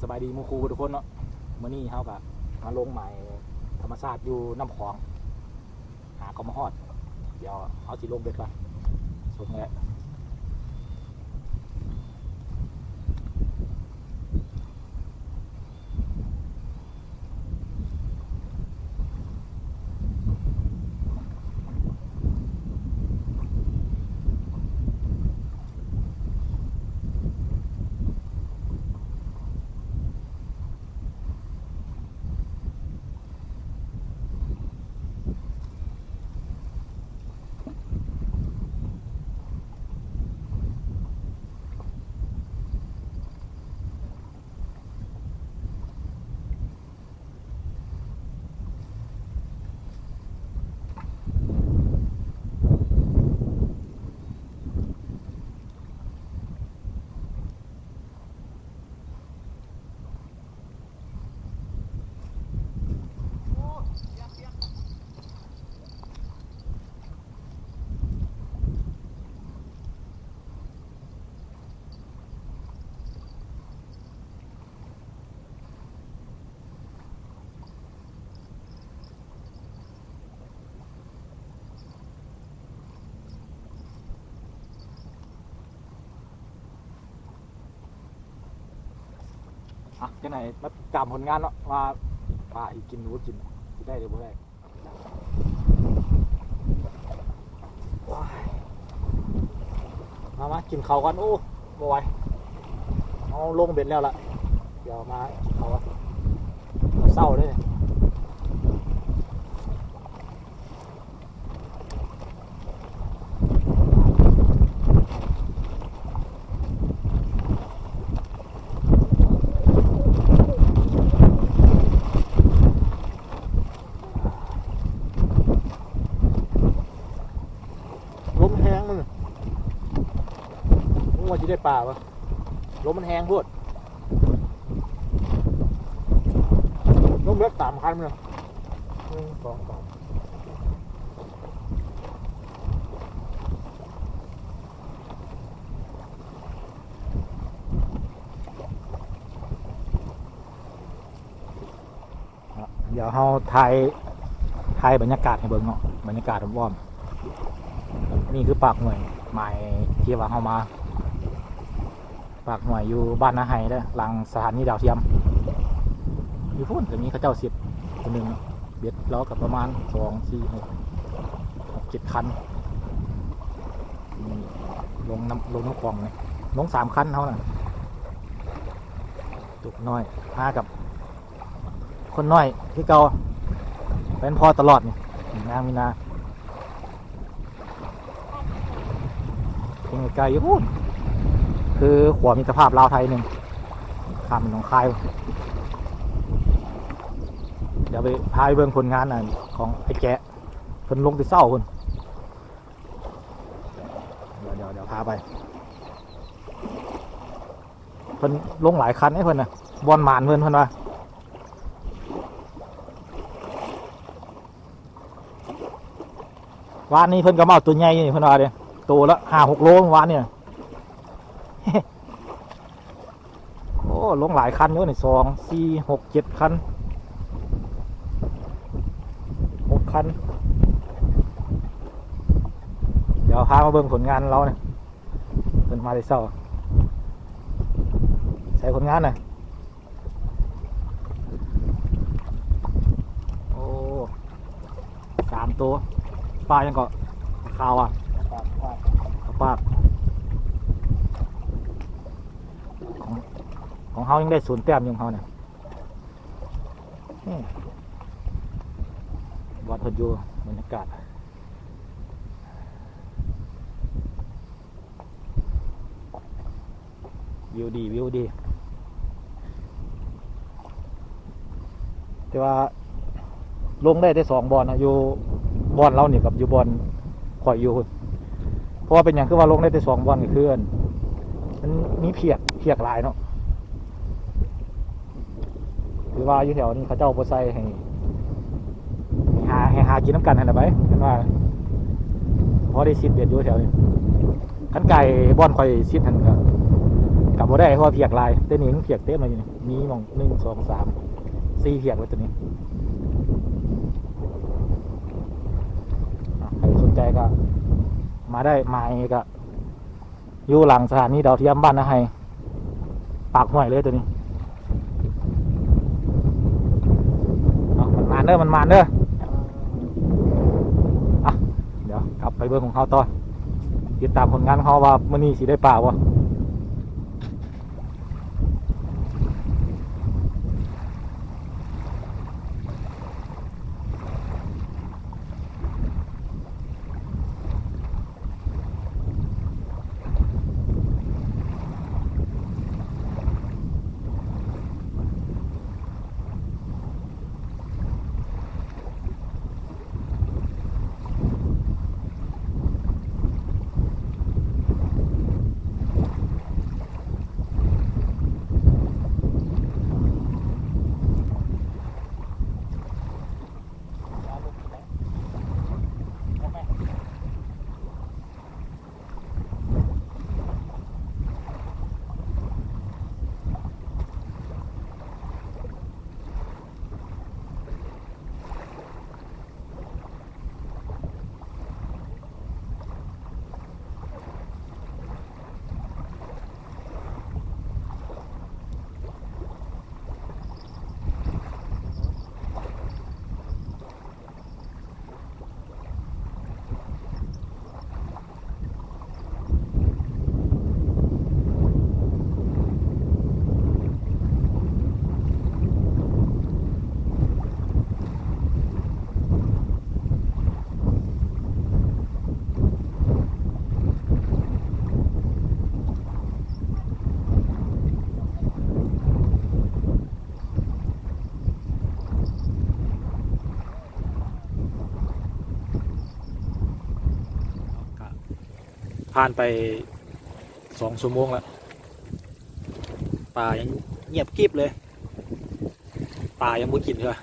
สบายดีมูคูทุกคนเนาะมื่อนี้เขากับมาลงใหม่ธรรมชาติอยู่น้ำคลอง หาก็มาฮอด เดี๋ยวเอาสิลงเบ็ดก่อนส่งแล้ว อะจังไหนมาจำผลงานเนาะว่าว่าอีกินรู้กินสิได้หรือบ่ได้มามากินเขากันโอ้บ่ไหวเอาลงเบ็ดแล้วล่ะ เดี๋ยวมากินเขากันเศร้าเลยเนี่ย ลมแห้ งมันมึงว่าจะได้ป่าวะลมมันแห้งพูดลมเล็กสามคันมันเลยหนึ่งสองสามเดี๋ยวเราถ่ายถ่ายบรรยากาศให้เบิ่งเนาะบรรยากาศรอบๆ นี่คือปากหน่วยหมายที่ว่าเข้ามาปากหน่วยอยู่บ้านนาไฮเด้อหลังสถานีดาวเทียม อยู่พุ่นจะมีเข้าเจ้าสิบคนหนึ่งเนาะเบ็ดล้อกับประมาณสองสี่หกหกเจ็ดคันลงน้ำลงน้ำคลองเลยลงสามคันเท่านั้นตุกน้อยมากับ คนน้อยที่เก่าเป็นพอตลอดนี่นางมีนา ไกลๆอยู่พูดคือขวามิตรภาพลาวไทยหนึ่งข้ามเป็นหนองคาย เดี๋ยวไปพาไปเบิ่งผลงานน่ะของไอ้แกะเพิ่นลงไปเศร้าคนเดี๋ยวเดี๋ยวเดี๋ยวพาไปเพิ่นลงหลายคันไอ้เพิ่นน่ะบอลหมานเพิ่นเพิ่นว่าว่านนี้เพิ่นก็มาเอาตัวใหญ่นี่เพิ่นว่าเด้ ตัวละห้าหกโลเมื่อวานเนี่ย โอ้ลงหลายคันเยอะหนี่สองสี่หกเจ็ดคันหกคัน เดี๋ยวพามาเบิ่งผลงานเราเนี่ยเป็นมาได้เศร้าใส่ผลงานหน่อยโอ้สามตัวปลายังเกาะขาวอะ ปากของของเขายังได้ศูนย์แต้มยู่ของเขาเนี่ยวัดพยูบรรยากาศวิวดีวิวดี แต่ว่าลงได้ได้สองบอลนะอยู่บอลเราเนี่ยกับอยู่บอลข่อยอยู่ เพราะว่าเป็นอย่างคือว่าลงได้แต่สองบอลก็คืออันมันมีเพียกเพียกลายเนาะคือว่าอยู่แถวนี้เขาเจ้าโบไซให้หาให้หากินน้ำกันให้น่อยไปเห็นว่าพอได้ซิดเบียดอยู่แถวนี้ขันไก่บอลข่อยซิดหันก็กับบ่ได้เพราะเพียกลายเต้นนี้มันเพียกเต็มเลยอยู่นี่มีหมองหนึ่งสองสามสี่เพียกไว้ตัวนี้ใครสนใจก็ มาได้มาเองก็อยู่หลังสถานีดาวเทียมบ้านนะไฮปากห้วยเลยตัวนี้มันมาเด้อมันมาเด้ออะเดี๋ยวกลับไปเบิ่งของเขาต่อติดตามผลงานเขาว่ามันนี่สีได้ป่าวะ ผ่านไปสองชั่วโมงแล้วป่ายังเงียบกริบเลยป่ายังบ่กินเลย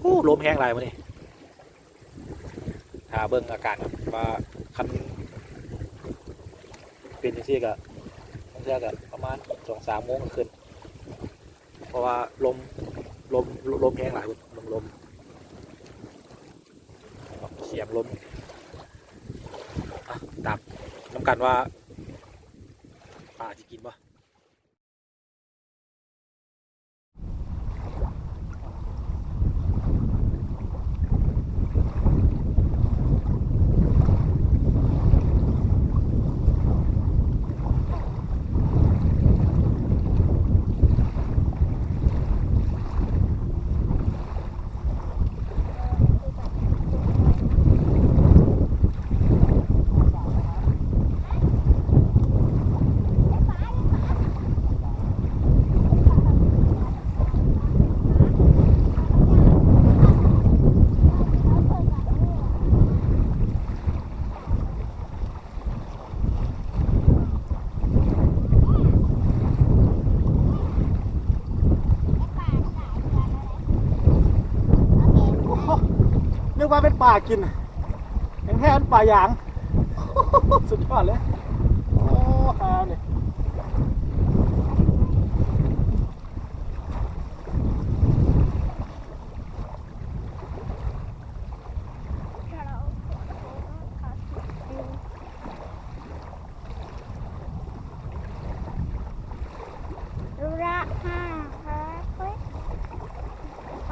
โอ้ลมแห้งไรมานี่หาเบิ่งอาการว่าคันเป็นจังซี่ก็ต้องเทื่อก็ประมาณสองสามโมงก็ขึ้นเพราะว่าลมลมลมแห้งหลายลมลมเสียงลมตามน้ำ กันว่าปลาจะกินปะ ป็นปลากินแห็งแค่เป็นปลาหยาง สุดยอดเลย โอ้ฮาเนี่ย รู้ละห้าค่ะเฮ้ยไป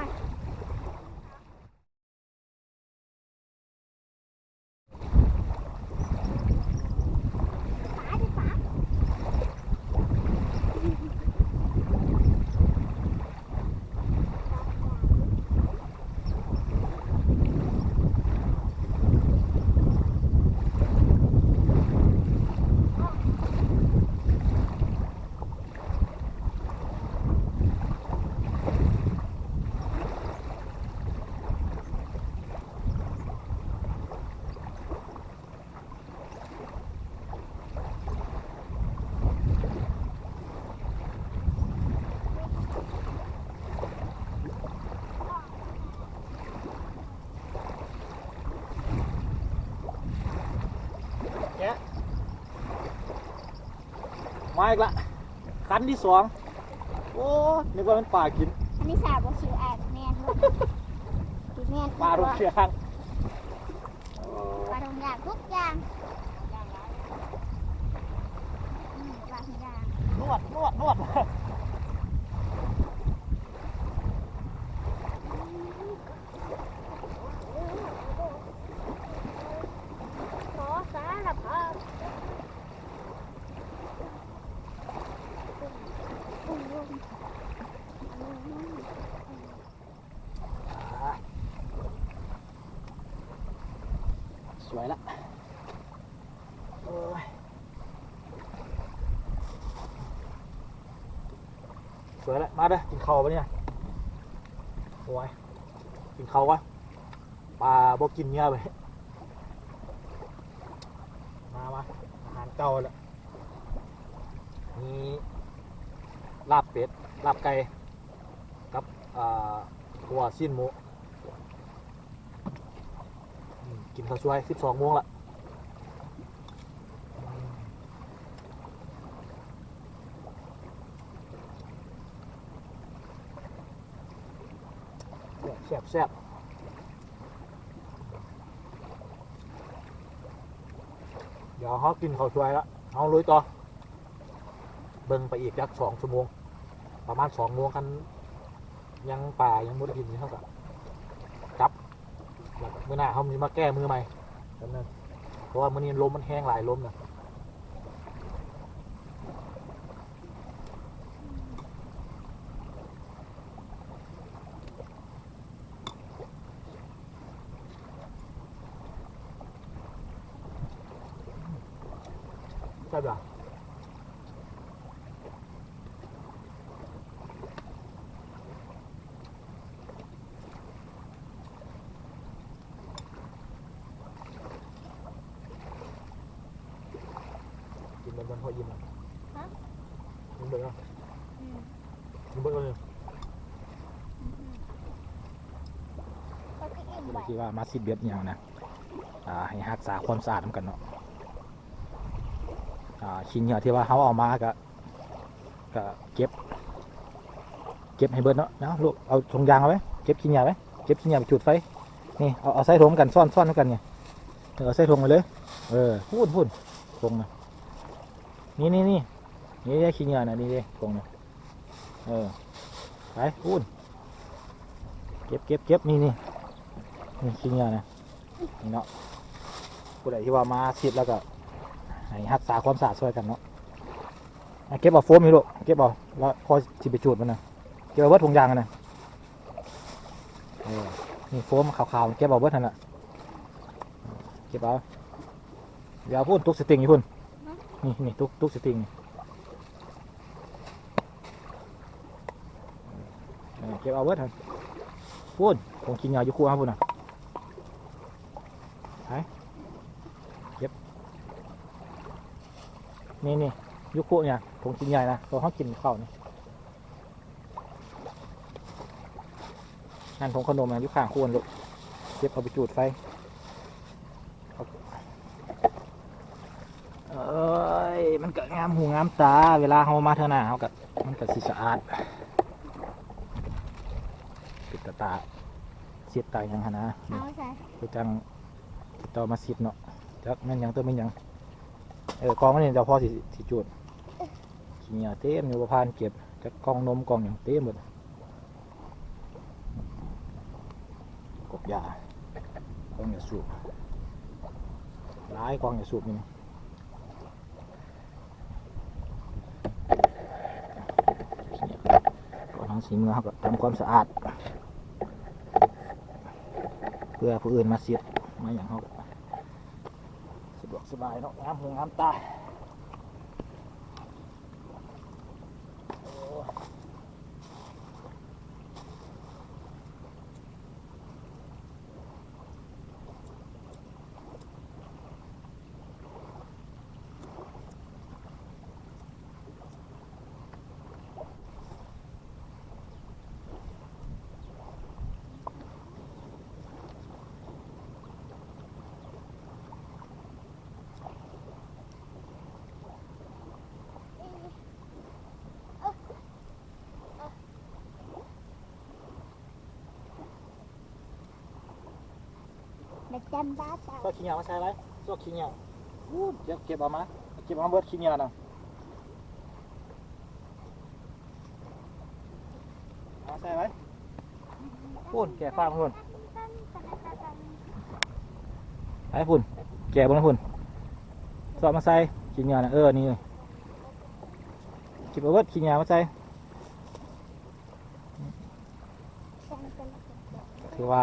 ป๋าดิป๋า มาอีกละคันที่สองโอ้นึกว่ามันป่ากินอันนี้สาวบอกชื่ออ่านแม่นด้วยพี่แม่นปลาลูกเชียงปลาทองอย่างทุกอย่างอืมปลาทองอย่างนวดนวดนวด ขอสารพัดอุ้ยอุ้ยอุ้ย สวยละโอ้ยสวยละมาเด้อกินข้าวปะเนี่ยโอ้ยกินข้าววะปลาบอกินเงี้ยไปมามาอาหารเก่าล้วมีลาบเป็ดลาบไก่กับหัวสิ้นหมู อืม กินข้าวช่วยสิบสองโมงละแซ่บแซ่บเดี๋ยวเขากินข้าวช่วยละเอาลุยต่อ เบิ่งไปอีกยักสองชั่วโมง ประมาณสองโมงกัน ยังป่ายังมุดกินอยู่เท่ากับ มื่อหน้าเขามีมาแก้มือใหม่จำนั้นเพราะว่ามื่อนี้ลมมันแห้งหลายลมนะใช่ปะ กินเบิ่งๆพออิ่มอะกินเบิ่งอะอืมกินเบิ่งเลยก็คืออิ่มก็ไว้คิดว่ามาซิดเบียดอย่างนะอ่าให้รักษาความสะอาดนำกันเนาะอ่าชิ้นเหยื่อที่ว่าเขาเอามาก็ก็เก็บ เก็บให้เบิดเนาะเนาะลูกเอาถุงยางเอาไว้เก็บชิ้นเหยื่อไว้เก็บชิ้นเหยื่อไปจุดไฟนี่เอาเอาใส่ถุงกันซ่อนซ่อนด้วยกันไงเออเอาใส่ถุงไปเลย เออพูดพูดถุงนะ นี่นี่นี่นี่ได้ชิ้เหยื่อนะนี่ได้ถุงนะเออไปพูดเก็บเก็บเก็บนี่นี่นี่ชิ้นเนี้ยนะนี่เนาะผู้ใดที่ว่ามาสิบแล้วก็ให้รักษาความสะอาดช่วยกันเนาะอะเก็บเอาโฟมนี่ลูกเก็บเอาแล้วพอสิไปจูดมันนะเก็บเอาเบิดถุงยางกันนะเออนี่โฟมขาวๆเก็บเอาเบิดนั่นแหละเก็บเอาอย่าพูดตุกสติงอยู่พุ่น นี่นี่ตุกตุกสติงเออเก็บเอาเบิดนั่นพูดคงกินยาอยู่คู่ครับพุ่นน่ะนี่นี่ยุคุเนี่ยผงกินใหญ่นะตัวเขากินข้าวนี่นั่นผงขนมนะยุคข้างควรลูกเก็บเอาไปจูดไฟเอาเอ้ยมันก็งามหูงามตา เวลาเขามาเท่าหน้าเขาก็มันก็สิสะอาดปิดตาตาเสียดตายยังหนนะนี่เอาใส่คือจังติดต่อมาสิบเนาะจักแม่นหยังตัวแม่นหยังเออกองมันนี่เดี๋ยวพอสิสิจุดขี้เหนียวเต็มอยู่บ่พานเก็บจักกองนมกองหยังเต็มหมดกบยากองยาสูบหลายกองยาสูบนี่ สีเมือเขาก็ทำความสะอาด เพื่อผู้อื่นมาเสียดมาอย่างเขาสะดวกสบายเนาะงามหูน้ำตา จำได้แต่ก็ขี้เหนียวมาใส่ไรซวกขี้เหนียวอู้เก็บเก็บเอามาเก็บเอาเบิดขี้เหนียวนะเอาใส่ไรพูนแกะฟ้ามาพูนไอ้พูนแกะบนพูนสอบมาใส่ขี้เหนียวนะเออนี่เก็บเอาเบิดขี้เหนียวมาใส่ถือว่า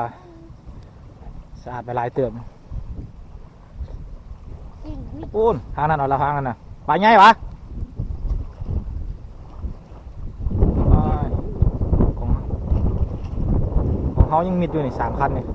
สะอาดไปหลายเติมสิ่งวิปูนทางนั้นเอาละทางนั้นนะไปไงวะอ้ายของของเขายังมิดอยู่นี่สามคันนี่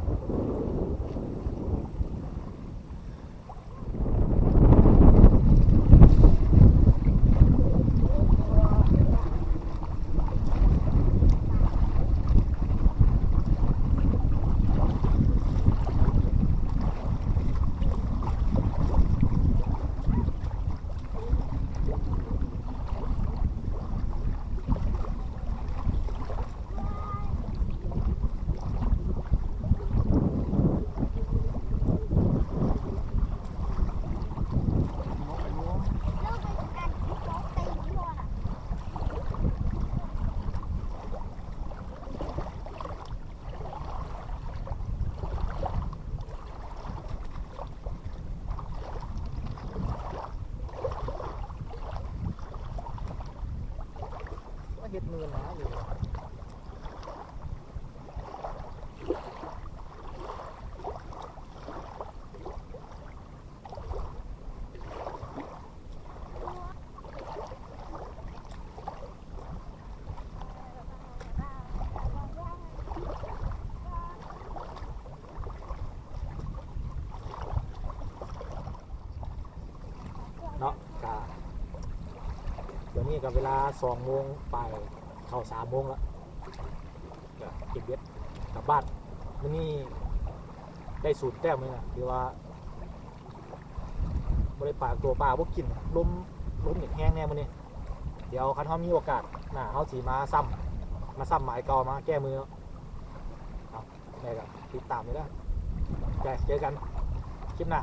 เห็ดมือหนาอยู่เนาะกาเดี๋ยว นี้กับเวลาสองโมงไปเข้าสามโมงแล้วเก็บเบ็ดกลับบ้านวันนี้ได้สูตรแต้มเลยนะคือว่าบริปากตัวปลาพวกกินล้มล้มเหน็ดแห้งแน่มันนี่เดี๋ยวคันเขามีโอกาสหน่ะเขาสีมาซ้ำมาซ้ำหมายเก่ามาแก้มือเอาได้ก็ติดตามเลยนะโอเคเจอกันคลิปหน้า